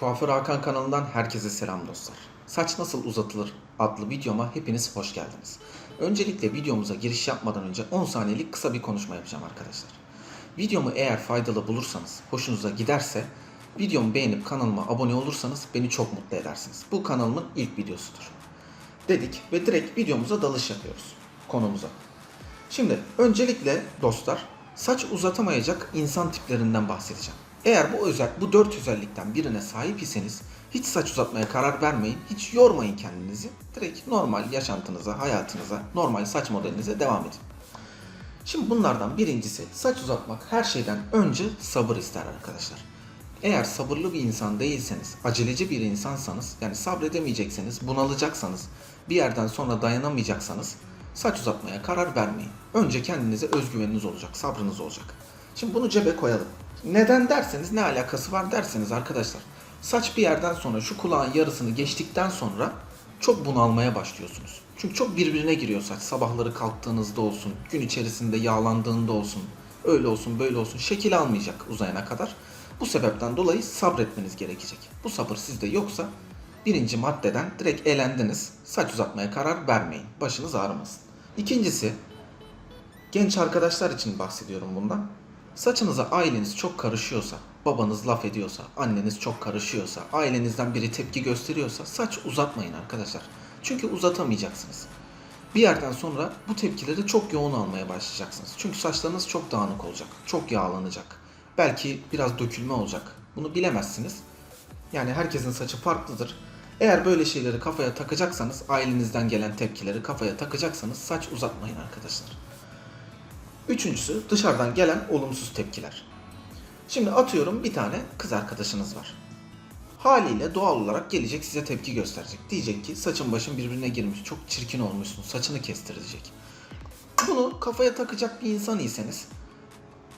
Kuaför Hakan kanalından herkese selam dostlar. Saç nasıl uzatılır adlı videoma hepiniz hoş geldiniz. Öncelikle videomuza giriş yapmadan önce 10 saniyelik kısa bir konuşma yapacağım arkadaşlar. Videomu eğer faydalı bulursanız, hoşunuza giderse videomu beğenip kanalıma abone olursanız beni çok mutlu edersiniz. Bu kanalımın ilk videosudur. Dedik ve direkt videomuza dalış yapıyoruz konumuza. Şimdi öncelikle dostlar saç uzatamayacak insan tiplerinden bahsedeceğim. Eğer bu özel bu dört özellikten birine sahip iseniz hiç saç uzatmaya karar vermeyin, hiç yormayın kendinizi. Direkt normal yaşantınıza, hayatınıza, normal saç modelinize devam edin. Şimdi bunlardan birincisi saç uzatmak her şeyden önce sabır ister arkadaşlar. Eğer sabırlı bir insan değilseniz, aceleci bir insansanız, yani sabredemeyecekseniz, bunalacaksanız, bir yerden sonra dayanamayacaksanız saç uzatmaya karar vermeyin. Önce kendinize özgüveniniz olacak, sabrınız olacak. Şimdi bunu cebe koyalım. Neden derseniz, ne alakası var derseniz arkadaşlar. Saç bir yerden sonra şu kulağın yarısını geçtikten sonra çok bunalmaya başlıyorsunuz. Çünkü çok birbirine giriyor saç. Sabahları kalktığınızda olsun, gün içerisinde yağlandığında olsun, öyle olsun böyle olsun şekil almayacak uzayana kadar. Bu sebepten dolayı sabretmeniz gerekecek. Bu sabır sizde yoksa birinci maddeden direkt elendiniz. Saç uzatmaya karar vermeyin. Başınız ağrımasın. İkincisi genç arkadaşlar için bahsediyorum bundan. Saçınıza aileniz çok karışıyorsa, babanız laf ediyorsa, anneniz çok karışıyorsa, ailenizden biri tepki gösteriyorsa saç uzatmayın arkadaşlar. Çünkü uzatamayacaksınız. Bir yerden sonra bu tepkileri çok yoğun almaya başlayacaksınız. Çünkü saçlarınız çok dağınık olacak, çok yağlanacak. Belki biraz dökülme olacak. Bunu bilemezsiniz. Yani herkesin saçı farklıdır. Eğer böyle şeyleri kafaya takacaksanız, ailenizden gelen tepkileri kafaya takacaksanız saç uzatmayın arkadaşlar. Üçüncüsü dışarıdan gelen olumsuz tepkiler. Şimdi atıyorum bir tane kız arkadaşınız var. Haliyle doğal olarak gelecek size tepki gösterecek. Diyecek ki saçın başın birbirine girmiş, çok çirkin olmuşsun, saçını kestir diyecek. Bunu kafaya takacak bir insan iseniz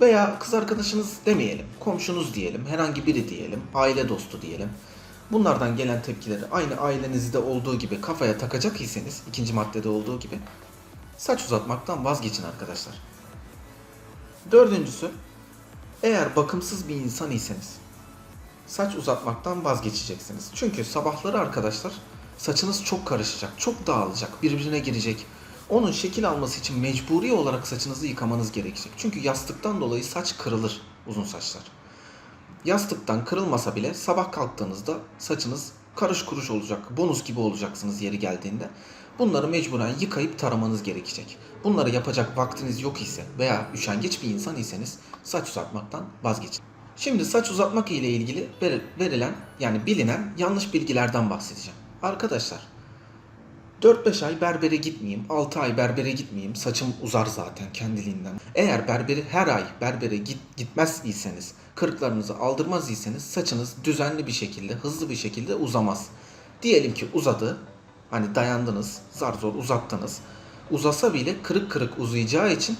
veya kız arkadaşınız demeyelim, komşunuz diyelim, herhangi biri diyelim, aile dostu diyelim. Bunlardan gelen tepkileri aynı ailenizde olduğu gibi kafaya takacak iseniz, ikinci maddede olduğu gibi saç uzatmaktan vazgeçin arkadaşlar. Dördüncüsü, eğer bakımsız bir insan iseniz saç uzatmaktan vazgeçeceksiniz. Çünkü sabahları arkadaşlar saçınız çok karışacak, çok dağılacak, birbirine girecek. Onun şekil alması için mecburi olarak saçınızı yıkamanız gerekecek. Çünkü yastıktan dolayı saç kırılır uzun saçlar. Yastıktan kırılmasa bile sabah kalktığınızda saçınız karış kuruş olacak, bonus gibi olacaksınız yeri geldiğinde. Bunları mecburen yıkayıp taramanız gerekecek. Bunları yapacak vaktiniz yok ise veya üşengeç bir insan iseniz saç uzatmaktan vazgeçin. Şimdi saç uzatmak ile ilgili ver- verilen yani bilinen yanlış bilgilerden bahsedeceğim. Arkadaşlar 4-5 ay berbere gitmeyeyim, 6 ay berbere gitmeyeyim, saçım uzar zaten kendiliğinden. Eğer berberi her ay berbere git, gitmez iseniz, kırıklarınızı aldırmaz iseniz saçınız düzenli bir şekilde, hızlı bir şekilde uzamaz. Diyelim ki uzadı, hani dayandınız, zar zor uzattınız. Uzasa bile kırık kırık uzayacağı için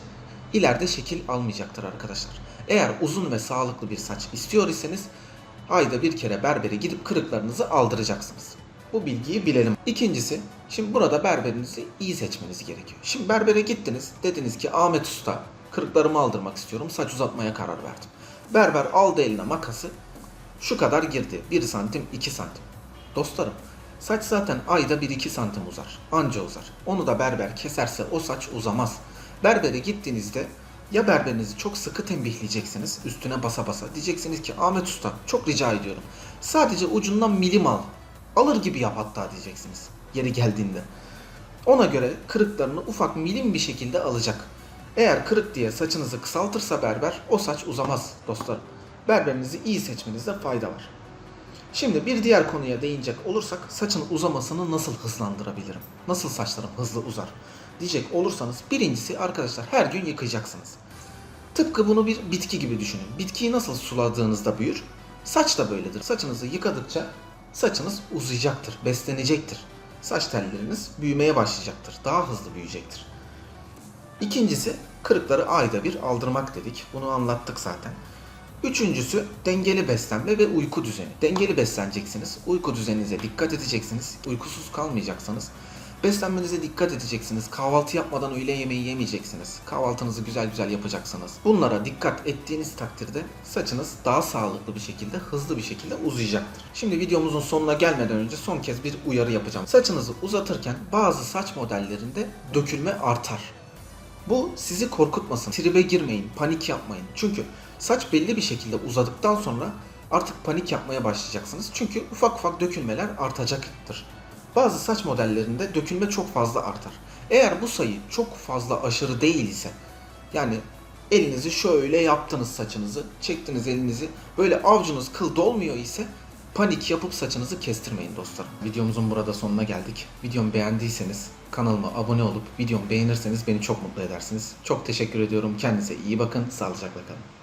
ileride şekil almayacaktır arkadaşlar. Eğer uzun ve sağlıklı bir saç istiyor iseniz ayda bir kere berbere gidip kırıklarınızı aldıracaksınız. Bu bilgiyi bilelim. İkincisi, şimdi burada berberinizi iyi seçmeniz gerekiyor. Şimdi berbere gittiniz, dediniz ki Ahmet Usta, kırıklarımı aldırmak istiyorum, saç uzatmaya karar verdim. Berber aldı eline makası, şu kadar girdi. 1 santim, 2 santim. Dostlarım, saç zaten ayda 1-2 santim uzar. Anca uzar. Onu da berber keserse o saç uzamaz. Berbere gittiğinizde ya berberinizi çok sıkı tembihleyeceksiniz üstüne basa basa. Diyeceksiniz ki Ahmet Usta çok rica ediyorum. Sadece ucundan milim al. Alır gibi yap hatta diyeceksiniz yeri geldiğinde. Ona göre kırıklarını ufak milim bir şekilde alacak. Eğer kırık diye saçınızı kısaltırsa berber o saç uzamaz dostlarım. Berberinizi iyi seçmenizde fayda var. Şimdi bir diğer konuya değinecek olursak saçın uzamasını nasıl hızlandırabilirim? Nasıl saçlarım hızlı uzar? Diyecek olursanız birincisi arkadaşlar her gün yıkayacaksınız. Tıpkı bunu bir bitki gibi düşünün. Bitkiyi nasıl suladığınızda büyür? Saç da böyledir. Saçınızı yıkadıkça saçınız uzayacaktır, beslenecektir. Saç telleriniz büyümeye başlayacaktır. Daha hızlı büyüyecektir. İkincisi kırıkları ayda bir aldırmak dedik. Bunu anlattık zaten. Üçüncüsü dengeli beslenme ve uyku düzeni. Dengeli besleneceksiniz. Uyku düzeninize dikkat edeceksiniz. Uykusuz kalmayacaksanız Beslenmenize dikkat edeceksiniz. Kahvaltı yapmadan öğle yemeği yemeyeceksiniz. Kahvaltınızı güzel güzel yapacaksınız. Bunlara dikkat ettiğiniz takdirde saçınız daha sağlıklı bir şekilde, hızlı bir şekilde uzayacaktır. Şimdi videomuzun sonuna gelmeden önce son kez bir uyarı yapacağım. Saçınızı uzatırken bazı saç modellerinde dökülme artar. Bu sizi korkutmasın. Tribe girmeyin, panik yapmayın. Çünkü saç belli bir şekilde uzadıktan sonra artık panik yapmaya başlayacaksınız. Çünkü ufak ufak dökülmeler artacaktır. Bazı saç modellerinde dökülme çok fazla artar. Eğer bu sayı çok fazla aşırı değil ise yani elinizi şöyle yaptınız saçınızı, çektiniz elinizi böyle avcunuz kıl dolmuyor ise panik yapıp saçınızı kestirmeyin dostlarım. Videomuzun burada sonuna geldik. Videomu beğendiyseniz kanalıma abone olup videomu beğenirseniz beni çok mutlu edersiniz. Çok teşekkür ediyorum. Kendinize iyi bakın. Sağlıcakla kalın.